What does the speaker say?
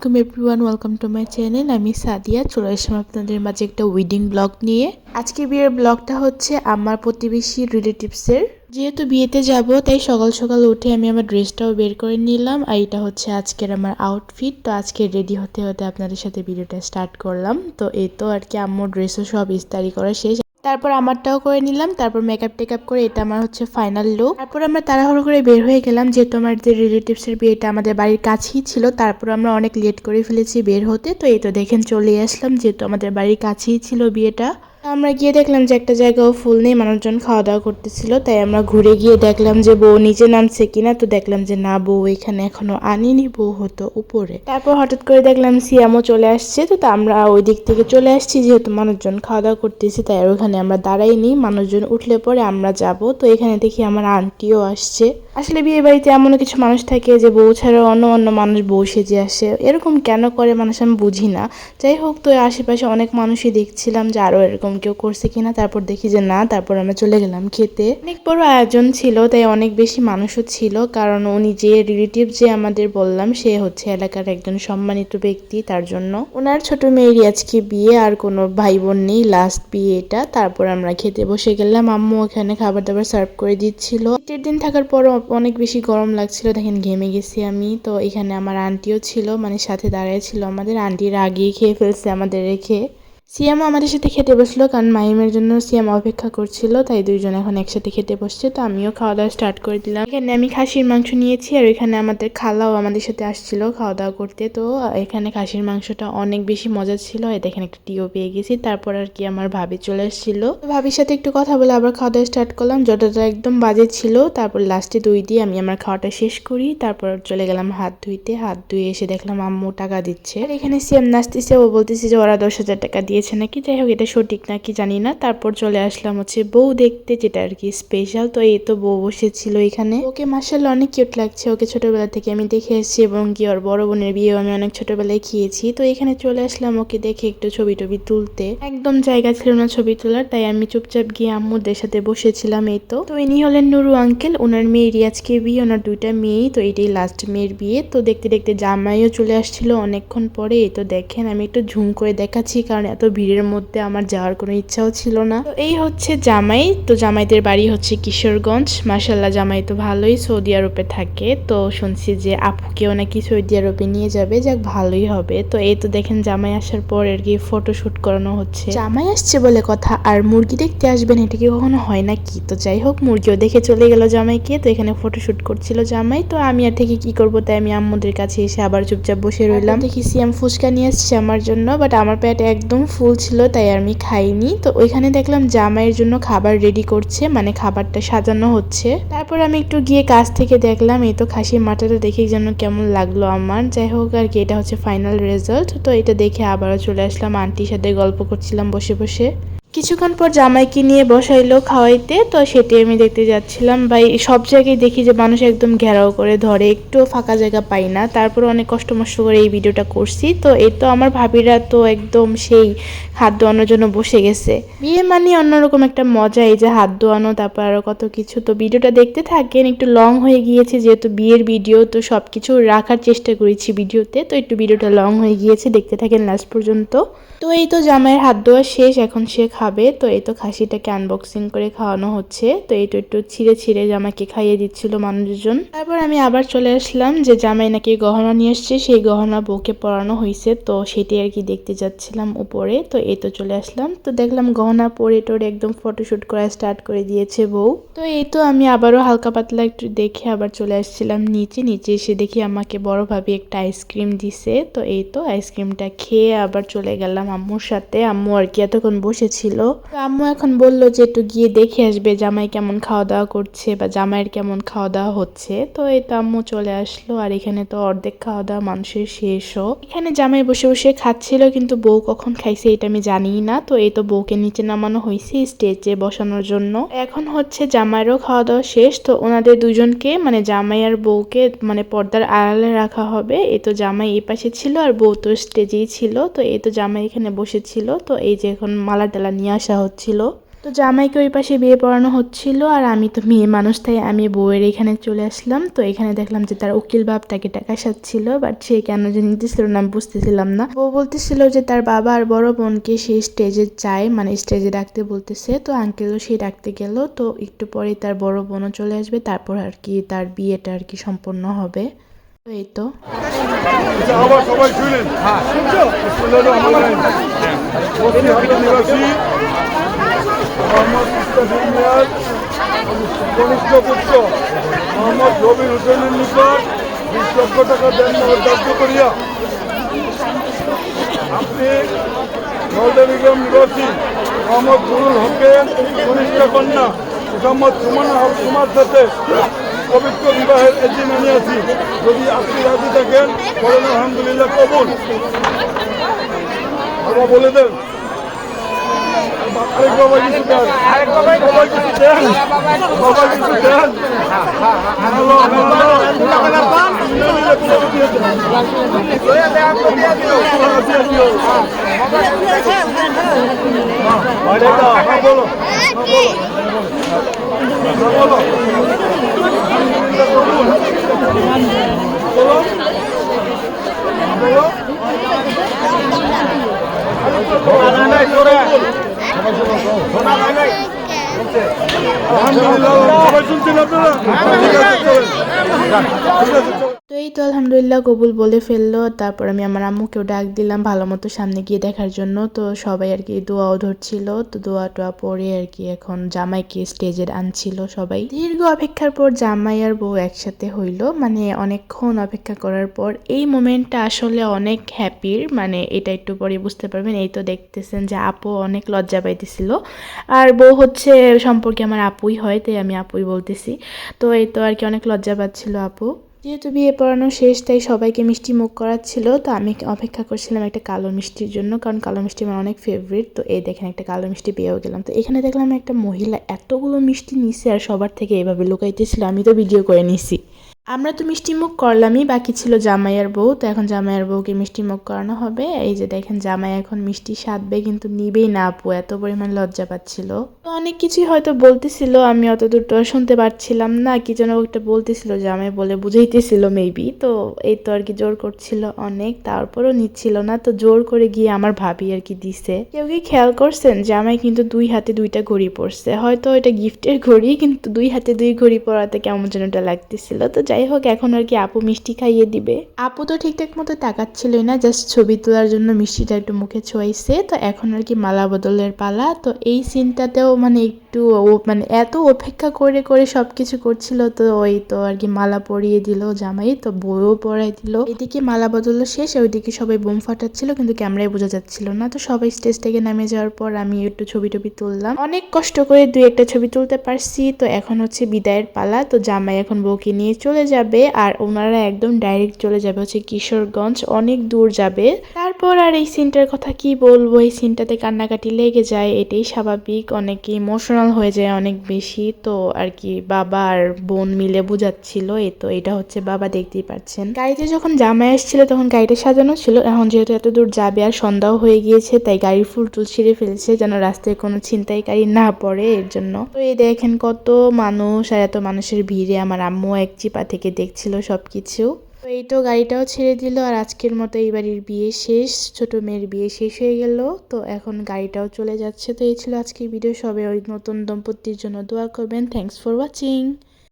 আলাইকুম everyone, welcome to my channel. আমি সাদিয়া, চলে আসলাম আপনাদের মাঝে একটা ওয়েডিং ব্লগ নিয়ে। আজকে বিয়ের ব্লগটা হচ্ছে আমার প্রতিবেশী রিলেটিভসের যেহেতু বিয়েতে যাব, তাই সকাল সকাল উঠে আমি আমার ড্রেসটাও বের করে নিলাম, আর এটা হচ্ছে আজকের আমার আউটফিট তো আজকে রেডি হতে হতে আপনাদের সাথে ভিডিওটা স্টার্ট করলাম। তো এই তো আর কি, আম্মুর ড্রেসও সব ইস্তারি করা শেষ। তারপর আমারটাও করে নিলাম, তারপর মেকআপ টেকআপ করে এটা আমার হচ্ছে ফাইনাল লুক তারপর আমরা তাড়াহুড়ো করে বের হয়ে গেলাম যেহেতু আমার যে রিলেটিভসের বিয়েটা আমাদের বাড়ির কাছেই ছিল, তারপর আমরা অনেক লেট করে ফেলেছি বের হতে। তো এই তো দেখেন চলে আসলাম যেহেতু আমাদের বাড়ির কাছেই ছিল বিয়েটা। আমরা গিয়ে দেখলাম যে একটা জায়গাও ফুল নেই, মানুষজন খাওয়া দাওয়া করতেছিল, তাই আমরা ঘুরে গিয়ে দেখলাম যে বউ নিচে নামছে কিনা, তো দেখলাম যে না, বউ এখানে এখনও আনিনি, বউ হতো উপরে। তারপর হঠাৎ করে দেখলাম সিয়ামও চলে আসছে, তো আমরা ওই দিক থেকে চলে আসছি, যেহেতু মানুষজন খাওয়া দাওয়া করতেছি, তাই ওখানে আমরা দাঁড়াইনি, মানুষজন উঠলে পরে আমরা যাব, তো এখানে দেখি আমার আন্টিও আসছে। আসলে বিয়ে বাড়িতে এমন কিছু মানুষ থাকে যে বউ ছাড়া অন্য অন্য মানুষ বউ সেজে আসে, এরকম কেন করে মানুষ আমি বুঝি না। যাই হোক, তো আশেপাশে অনেক মানুষই দেখছিলাম যে আরও এরকম কেউ করছে কিনা, তারপর দেখি যে না, তারপর আমরা চলে গেলাম খেতে। অনেক বড় আয়োজন ছিল, তাই অনেক বেশি মানুষও ছিল, কারণ উনি যে রিলেটিভ যে আমাদের বললাম, সে হচ্ছে এলাকার একজন সম্মানিত ব্যক্তি তার জন্য। ওনার ছোট মেয়েরই আজকে বিয়ে, আর কোনো ভাই বোন নেই লাস্ট বিয়ে এটা। তারপর আমরা খেতে বসে গেলাম, আম্মু ওখানে খাবার দাবার সার্ভ করে দিচ্ছিল। শীতের দিন থাকার পরও অনেক বেশি গরম লাগছিল, দেখেন ঘেমে গেছি আমি। তো এখানে আমার আন্টিও ছিল মানে সাথে দাঁড়িয়ে ছিল আমাদের। আন্টির আগেই খেয়ে ফেলছে আমাদের রেখে সিয়াম আমাদের সাথে খেতে বসল, কারণ মাহিমের জন্য সিয়াম অপেক্ষা করছিল, তাই দুইজন এখন একসাথে খেতে বসছে, তো আমিও খাওয়া দাওয়া স্টার্ট করে দিলাম। এখানে আমি খাসির মাংস নিয়েছি, আর এখানে আমাদের খালাও আমাদের সাথে আসছিল খাওয়া দাওয়া করতে, তো এখানে খাসির মাংসটা অনেক বেশি মজা ছিল এই এখানে একটা টিও পেয়ে গেছি, তারপর আর কি আমার ভাবি চলে এসেছিল ভাবির সাথে একটু কথা বলে আবার খাওয়া দাওয়া স্টার্ট করলাম, যতটা একদম বাজে ছিল, তারপর লাস্টে দুই দিয়ে আমি আমার খাওয়াটা শেষ করি, তারপর চলে গেলাম হাত ধুইতে, হাত ধুয়ে এসে দেখলাম আম্মু টাকা দিচ্ছে। আর এখানে সিয়াম নাচতেছে, ও বলতেছে যে ওরা দশ হাজার টাকা দিয়েছে নাকি? যাই হোক, এটা সঠিক নাকি জানি না। তারপর চলে আসলাম হচ্ছে বউ দেখতে, যেটা আর কি স্পেশাল তো এই তো বউ বসেছিল এখানে। ওকে মার্শাল অনেক কিউট লাগছে। ওকে ছোটবেলা থেকে আমি দেখে এসেছি এবং কি ওর বড় বোনের বিয়েও আমি অনেক ছোটবেলায় খেয়েছি। তো এখানে চলে আসলাম ওকে দেখে একটু ছবি টবি তুলতে। একদম জায়গা ছিল না ছবি তোলার, তাই আমি চুপচাপ গিয়ে আম্মুদের সাথে বসেছিলাম, এই তো। তো ইনি হলেন নুরু আঙ্কেল ওনার মেয়ে রিয়াজকে বিয়ে, ওনার দুইটা মেয়েই, তো এটাই লাস্ট মেয়ের বিয়ে। তো দেখতে দেখতে জামাইও চলে আসছিল অনেকক্ষণ পরে, এই তো দেখেন, আমি একটু ঝুম করে দেখাচ্ছি, কারণ এত ভিড়ের মধ্যে আমার যাওয়ার কোনো ইচ্ছাও ছিল না। তো এই হচ্ছে জামাই। তো জামাইদের বাড়ি হচ্ছে কিশোরগঞ্জ। মাসাল্লাহ জামাই তো ভালোই সৌদি আরবে থাকে। তো শুনছি যে আপুকেও নাকি সৌদি আরবে নিয়ে যাবে। যাক, ভালোই হবে। তো এই তো দেখেন জামাই আসার পর আর কি ফটোশুট করানো হচ্ছে। জামাই আসছে বলে কথা, আর মুরগি দেখতে আসবেন, এটা কি কখনো হয় না কি তো যাই হোক, মুরগিও দেখে চলে গেল জামাইকে। তো এখানে ফটোশুট করছিল জামাই। তো আমি আর থেকে কি করব, তাই আমি আম্মুদের কাছে এসে আবার চুপচাপ বসে রইলাম। দেখি, সিয়াম ফুচকা নিয়ে আসছে আমার জন্য বাট আমার পেট একদম ফুল ছিল, তাই আমি খাইনি। তো ওইখানে দেখলাম জামাইয়ের জন্য খাবার রেডি করছে মানে খাবারটা সাজানো হচ্ছে। তারপর আমি একটু গিয়ে কাছ থেকে দেখলাম, এই তো খাসির মাথাটা দেখে যেন কেমন লাগল আমার। যাই হোক আর কি, এটা হচ্ছে ফাইনাল রেজাল্ট তো এটা দেখে আবারও চলে আসলাম, আন্টির সাথে গল্প করছিলাম বসে বসে। কিছুক্ষণ পর জামাইকে নিয়ে বসাইলো খাওয়াইতে, তো সেটি আমি দেখতে যাচ্ছিলাম। ভাই, সব জায়গায় দেখি যে মানুষ একদম ঘেরাও করে ধরে একটু ফাঁকা জায়গা পাই না। তারপর অনেক কষ্ট মষ্ট করে এই ভিডিওটা করছি। তো এই তো আমার ভাবিরা তো একদম সেই হাত ধোয়ানোর জন্য বসে গেছে। বিয়ে মানে অন্যরকম একটা মজা, এই যে হাত ধোয়ানো, তারপর আরও কত কিছু। তো ভিডিওটা দেখতে থাকেন, একটু লং হয়ে গিয়েছে যেহেতু বিয়ের ভিডিও, তো সব কিছু রাখার চেষ্টা করেছি ভিডিওতে। তো একটু ভিডিওটা লং হয়ে গিয়েছে, দেখতে থাকেন লাস্ট পর্যন্ত। তো এই তো জামাইয়ের হাত ধোয়া শেষ, এখন সে খাবে তো এই তো খাসিটাকে আনবক্সিং করে খাওয়ানো হচ্ছে। তো এই তো একটু ছিঁড়ে ছিঁড়ে জামাইকে খাইয়ে দিচ্ছিল মানুষজন। তারপর আমি আবার চলে আসলাম যে জামাই নাকি গহনা নিয়ে এসছে, সেই গহনা বউকে পরানো হয়েছে তো সেটি আর কি দেখতে যাচ্ছিলাম উপরে। তো এই তো চলে আসলাম। তো দেখলাম গহনা পরে টোরে একদম ফটোশুট করা স্টার্ট করে দিয়েছে বউ। তো এই তো আমি আবারও হালকা পাতলা একটু দেখে আবার চলে আসছিলাম নিচে। নিচে এসে দেখি আমাকে বড় ভাবি একটা আইসক্রিম দিছে। তো এই তো আইসক্রিমটা খেয়ে আবার চলে গেলাম আম্মুর সাথে। আম্মু আর কি এতক্ষণ বসেছিল। তো আম্মু এখন বলল যে একটু গিয়ে দেখে আসবে জামাই কেমন খাওয়া দাওয়া করছে বা জামাইয়ের কেমন খাওয়া দাওয়া হচ্ছে। তো এই তো আম্মু চলে আসলো আর এখানে তো অর্ধেক খাওয়া দাওয়া মানুষের শেষও। এখানে জামাই বসে বসে খাচ্ছিল কিন্তু বউ কখন খাইছে এটা আমি জানি না। তো এই তো বউকে নিচে নামানো হয়েছে স্টেজে বসানোর জন্য। এখন হচ্ছে জামাইয়েরও খাওয়া দাওয়া শেষ। তো ওনাদের দুজনকে মানে জামাই আর বউকে মানে পর্দার আড়ালে রাখা হবে। এই তো জামাই এই পাশে ছিল আর বউ তো স্টেজেই ছিল। তো এই তো জামাই এখানে বসেছিল। তো এই যে এখন মালা টালা নিয়ে আসা হচ্ছিল। তো জামাইকে ওই পাশে বিয়ে পড়ানো হচ্ছিল আর আমি তো মেয়ে মানুষ, তাই আমি বউয়ের এখানে চলে আসলাম। তো এখানে দেখলাম যে তার উকিল বাপ তাকে টাকা সাচ্ছিল বাট সে কেন যে নিতেছিল না বুঝতেছিলাম না। বউ বলতেছিল যে তার বাবা আর বড় বোনকে সে স্টেজে চায় মানে স্টেজে ডাকতে বলতেছে। তো আঙ্কেলও সে ডাকতে গেল, তো একটু পরে তার বড় বোনও চলে আসবে, তারপর আর কি তার বিয়েটা আর কি সম্পন্ন হবে। এই তো আচ্ছা, আবার সবাই শুনেন। হ্যাঁ। কনিষ্ঠ পুত্র মোহাম্মদ রবির হোসেনের নিকট বিশ লক্ষ টাকা দেন ধার্য করিয়া। আপনি নলদা বেগম নিবাসী মোহাম্মদ নুরুল হকের কনিষ্ঠ কন্যা মোহাম্মদ সুমন কুমার সাথে পবিত্র বিবাহের এজিন আনিয়াছি যদি আপনি রাজি থাকেন বলেন আলহামদুলিল্লাহ কবুল বাবা বলে দেন আরেক বাবা কিছু দেন আরেক বাবা কিছু দেন বাবা কিছু দেন হ্যালো হ্যালো বলো বলো আলহামদুলিল্লাহ সবাই তো এই তো আলহামদুলিল্লাহ কবুল বলে ফেলল, তারপর আমি আমার আম্মুকেও ডাক দিলাম ভালো মতো সামনে গিয়ে দেখার জন্য। তো সবাই আর কি দোয়াও ধরছিল, তো দোয়া টোয়া পরে আর কি এখন জামাইকে স্টেজে আনছিল সবাই। দীর্ঘ অপেক্ষার পর জামাই আর বউ একসাথে হইল মানে অনেকক্ষণ অপেক্ষা করার পর এই মোমেন্টটা আসলে অনেক হ্যাপির মানে এটা একটু পরে বুঝতে পারবেন। এই তো দেখতেছেন যে আপু অনেক লজ্জা পাইতেছিল। আর বউ হচ্ছে সম্পর্কে আমার আপুই হয়, তাই আমি আপুই বলতেছি। তো এই তো আর কি অনেক লজ্জা পাচ্ছিল আপু। যেহেতু বিয়ে পড়ানো শেষ, তাই সবাইকে মিষ্টি মুখ করাচ্ছিল, তো আমি অপেক্ষা করছিলাম একটা কালো মিষ্টির জন্য, কারণ কালো মিষ্টি আমার অনেক ফেভারিট তো এই দেখেন একটা কালো মিষ্টি পেয়েও গেলাম। তো এখানে দেখলাম একটা মহিলা এতগুলো মিষ্টি নিছে আর সবার থেকে এভাবে লুকাইতেছিল, আমি তো ভিডিও করে নিছি। আমরা তো মিষ্টি মুখ করলামই, বাকি ছিল জামাইয়ের বউ, তো এখন জামাইয়ের বউকে মিষ্টি মুখ করানো হবে। এই যে দেখেন, জামাই এখন মিষ্টি সাধবে, কিন্তু নিবেই না আপু, এত পরিমাণ লজ্জা পাচ্ছিল। তো অনেক কিছুই হয়তো বলতেছিল, আমি অত দূর শুনতে পারছিলাম না, কি যেন একটা বলতেছিল জামাই বলে বুঝাইতেছিল মেবি তো এই তো আর কি জোর করছিল অনেক, তারপরও নিচ্ছিল না, তো জোর করে গিয়ে আমার ভাবি আর কি দিছে। কেউ কি খেয়াল করছেন, জামাই কিন্তু দুই হাতে দুইটা ঘড়ি পরছে, হয়তো এটা গিফটের ঘড়ি, কিন্তু দুই হাতে দুই ঘড়ি পরাতে কেমন যেন এটা লাগতেছিল, তো যাই হোক, এখন আর কি আপু মিষ্টি খাইয়ে দিবে। আপু তো ঠিকঠাক মতো তাকাচ্ছিলই না জাস্ট ছবি তোলার জন্য মিষ্টিটা একটু মুখে ছোঁয়াইছে। তো এখন আর কি মালা বদলের পালা। তো এই সিনটাতেও মানে একটু ও মানে এত অপেক্ষা করে করে সব কিছু করছিল তো ওই তো আর কি মালা পরিয়ে দিল, জামাই তো বইও পরাই দিল। এদিকে মালা বদল শেষ, ওইদিকে সবাই বোম ফাটাচ্ছিল, কিন্তু ক্যামেরায় বোঝা যাচ্ছিল না। তো সবাই স্টেজ থেকে নামে যাওয়ার পর আমি একটু ছবি টবি তুললাম। অনেক কষ্ট করে দুই একটা ছবি তুলতে পারছি। তো এখন হচ্ছে বিদায়ের পালা। তো জামাই এখন বউকে নিয়ে চলে যাবে আর ওনারা একদম ডাইরেক্ট চলে যাবে হচ্ছে কিশোরগঞ্জ। অনেক দূর যাবে। তারপর আর এই সিনটার কথা কি বলব? এই সিনটাতে কান্নাকাটি লেগে যায়, এটাই স্বাভাবিক। অনেক ইমোশনাল হয়ে যায় অনেক বেশি, তো আর কি বাবা আর বোন মিলে বুঝাচ্ছিল, এই তো এটা হচ্ছে বাবা দেখতেই পাচ্ছেন। গাড়িতে যখন জামাই আসছিল তখন গাড়িটা সাজানো ছিল, এখন যেহেতু এত দূর যাবে আর সন্ধ্যাও হয়ে গিয়েছে, তাই গাড়ির ফুল টুল ছিঁড়ে ফেলছে যেন রাস্তায় কোনো ছিনতাইকারী না পড়ে, এর জন্য। তো এই দেখেন কত মানুষ আর এত মানুষের ভিড়ে, আমার আম্মু এক চিপা থেকে দেখছিল সবকিছু। তো এই তো গাড়িটাও ছেড়ে দিল, আর আজকের মতো এই বাড়ির বিয়ে শেষ, ছোট মেয়ের বিয়ে শেষ হয়ে গেল। তো এখন গাড়িটাও চলে যাচ্ছে। তো এই ছিল আজকের ভিডিও। সবে ওই নতুন দম্পতির জন্য দোয়া করবেন। Thanks for watching